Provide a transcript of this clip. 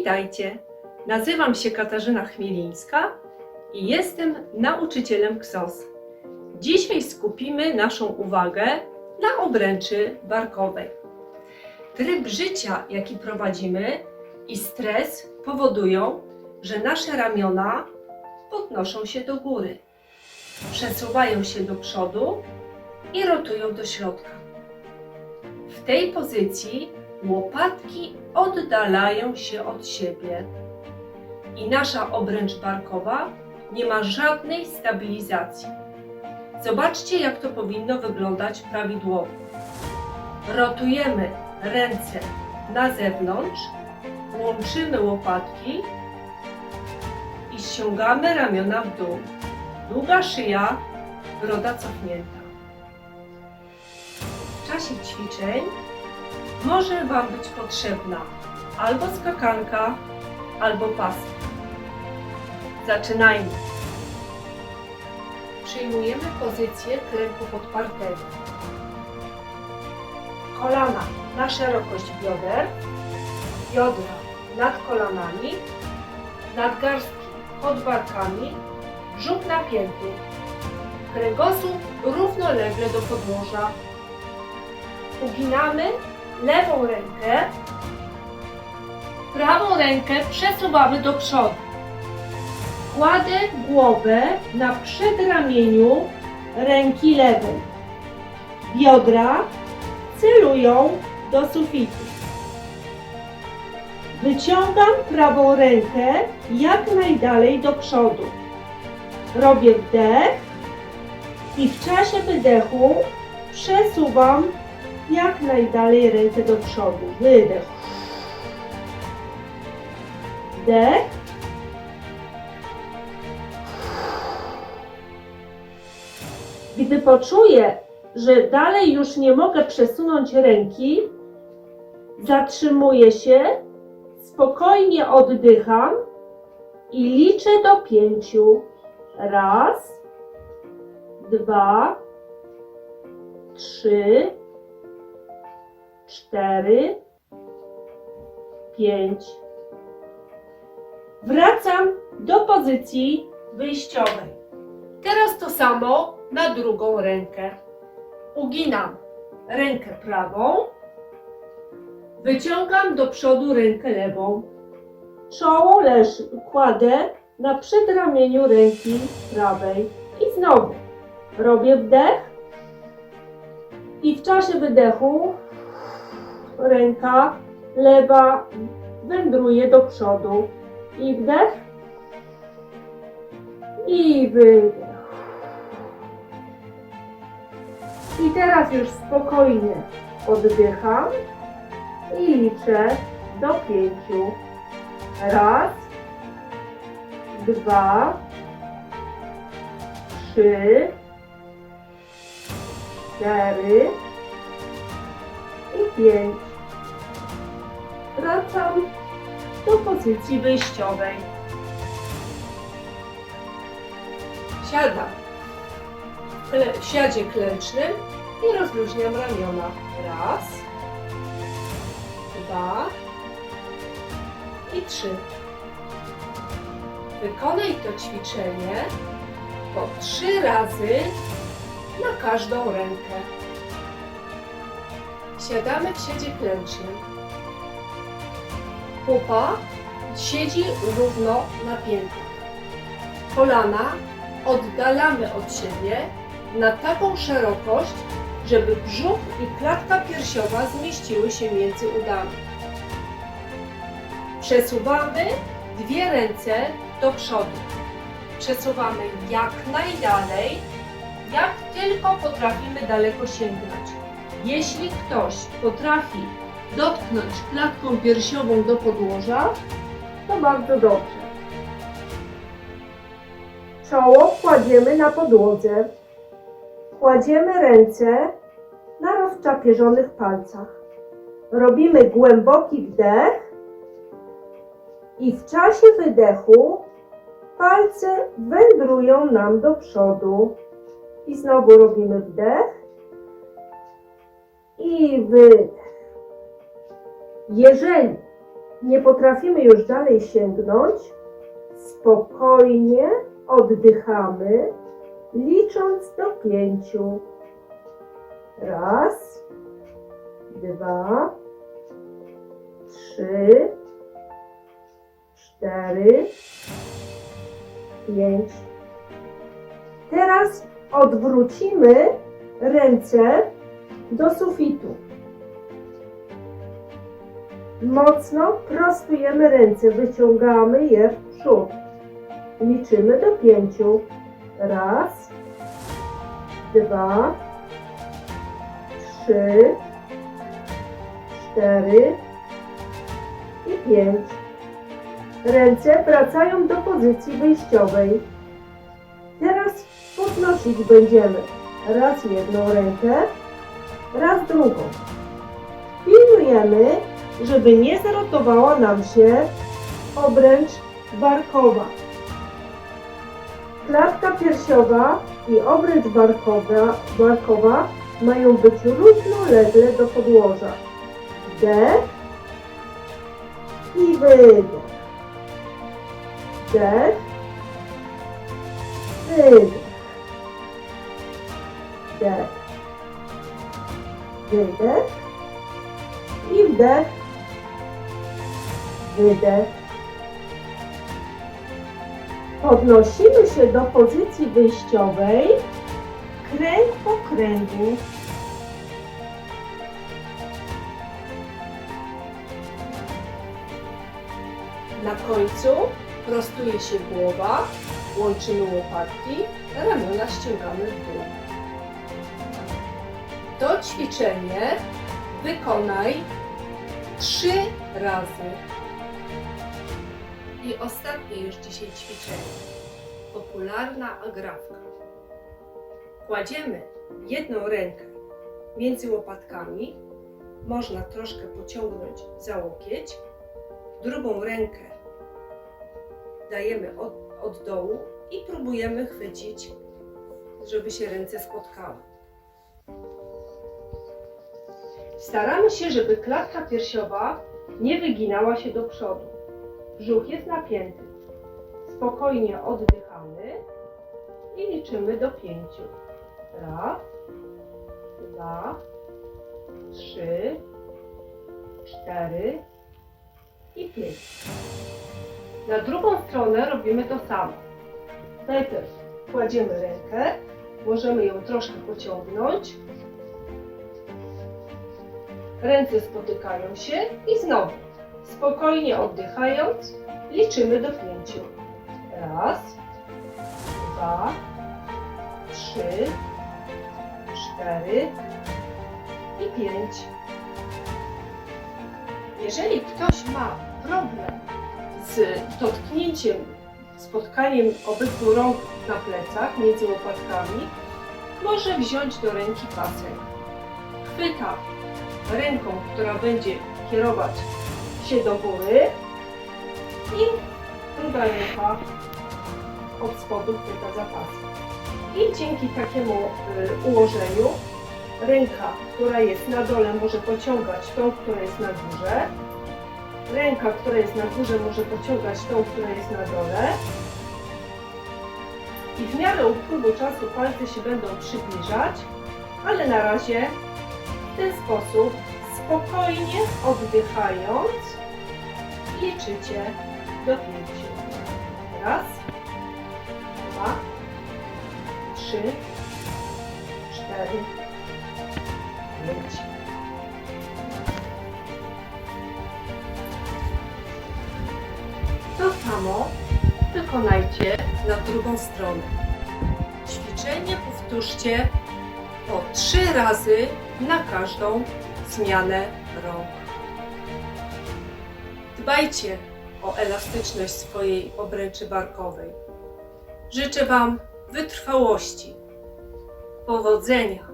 Witajcie. Nazywam się Katarzyna Chmielińska i jestem nauczycielem KSOS. Dzisiaj skupimy naszą uwagę na obręczy barkowej. Tryb życia, jaki prowadzimy i stres powodują, że nasze ramiona podnoszą się do góry, przesuwają się do przodu i rotują do środka. W tej pozycji łopatki oddalają się od siebie i nasza obręcz barkowa nie ma żadnej stabilizacji. Zobaczcie, jak to powinno wyglądać prawidłowo. Rotujemy ręce na zewnątrz, łączymy łopatki i ściągamy ramiona w dół. Długa szyja, broda cofnięta. W czasie ćwiczeń może Wam być potrzebna albo skakanka, albo pasek. Zaczynajmy. Przyjmujemy pozycję klęku podpartego. Kolana na szerokość bioder, biodra nad kolanami, nadgarstki pod barkami, brzuch napięty, kręgosłup równolegle do podłoża. Uginamy lewą rękę, prawą rękę przesuwamy do przodu. Kładę głowę na przedramieniu ręki lewej. Biodra celują do sufitu. Wyciągam prawą rękę jak najdalej do przodu. Robię wdech i w czasie wydechu przesuwam jak najdalej rękę do przodu. Wydech. Wdech. Gdy poczuję, że dalej już nie mogę przesunąć ręki, zatrzymuję się, spokojnie oddycham i liczę do pięciu. Raz, dwa, trzy, cztery, pięć. Wracam do pozycji wyjściowej. Teraz to samo na drugą rękę. Uginam rękę prawą, wyciągam do przodu rękę lewą. Czoło leży, kładę na przedramieniu ręki prawej i znowu robię wdech i w czasie wydechu ręka lewa wędruje do przodu. I wdech. I wydech. I teraz już spokojnie oddycham i liczę do pięciu. Raz, dwa, trzy, cztery i pięć. Wracam do pozycji wyjściowej. Siadam w w siadzie klęcznym i rozluźniam ramiona. Raz, dwa i trzy. Wykonaj to ćwiczenie po trzy razy na każdą rękę. Siadamy w siedzie klęcznym. Pupa siedzi równo napięta. Kolana oddalamy od siebie na taką szerokość, żeby brzuch i klatka piersiowa zmieściły się między udami. Przesuwamy dwie ręce do przodu. Przesuwamy jak najdalej, jak tylko potrafimy daleko sięgnąć. Jeśli ktoś potrafi dotknąć klatką piersiową do podłoża, to bardzo dobrze. Czoło kładziemy na podłodze. Kładziemy ręce na rozczapierzonych palcach. Robimy głęboki wdech i w czasie wydechu palce wędrują nam do przodu. I znowu robimy wdech i wydech. Jeżeli nie potrafimy już dalej sięgnąć, spokojnie oddychamy, licząc do pięciu. Raz, dwa, trzy, cztery, pięć. Teraz odwrócimy ręce do sufitu. Mocno prostujemy ręce, wyciągamy je w przód. Liczymy do pięciu. Raz, dwa, trzy, cztery i pięć. Ręce wracają do pozycji wyjściowej. Teraz podnosić będziemy raz jedną rękę, raz drugą. Pilnujemy, żeby nie zarotowała nam się obręcz barkowa. Klatka piersiowa i obręcz barkowa, barkowa mają być równolegle do podłoża. Wdech i wydech. Wdech, wydech. Wdech, wydech i wdech, wydech. Podnosimy się do pozycji wyjściowej, kręg po kręgu. Na końcu prostuje się głowa, łączymy łopatki, ramiona ściągamy w dół. To ćwiczenie wykonaj trzy razy. I ostatnie już dzisiaj ćwiczenie. Popularna agrafka. Kładziemy jedną rękę między łopatkami. Można troszkę pociągnąć za łokieć. Drugą rękę dajemy od, od dołu i próbujemy chwycić, żeby się ręce spotkały. Staramy się, żeby klatka piersiowa nie wyginała się do przodu. Brzuch jest napięty. Spokojnie oddychamy i liczymy do pięciu. Raz, dwa, trzy, cztery i pięć. Na drugą stronę robimy to samo. Najpierw kładziemy rękę, możemy ją troszkę pociągnąć. Ręce spotykają się i znowu, spokojnie oddychając, liczymy do pięciu. Raz, dwa, trzy, cztery i pięć. Jeżeli ktoś ma problem z dotknięciem, spotkaniem obydwu rąk na plecach między łopatkami, może wziąć do ręki pasek. Chwyta ręką, która będzie kierować się do góry i druga ręka od spodu chwyta za pasek. I dzięki takiemu y, ułożeniu ręka, która jest na dole może pociągać tą, która jest na górze, Ręka, która jest na górze, może pociągać tą, która jest na dole. I w miarę upływu czasu palce się będą przybliżać, ale na razie w ten sposób spokojnie oddychając liczycie do pięciu. Raz, dwa, trzy, cztery, pięć. To samo wykonajcie na drugą stronę. Ćwiczenie powtórzcie po trzy razy na każdą zmianę rąk. Dbajcie o elastyczność swojej obręczy barkowej. Życzę Wam wytrwałości, powodzenia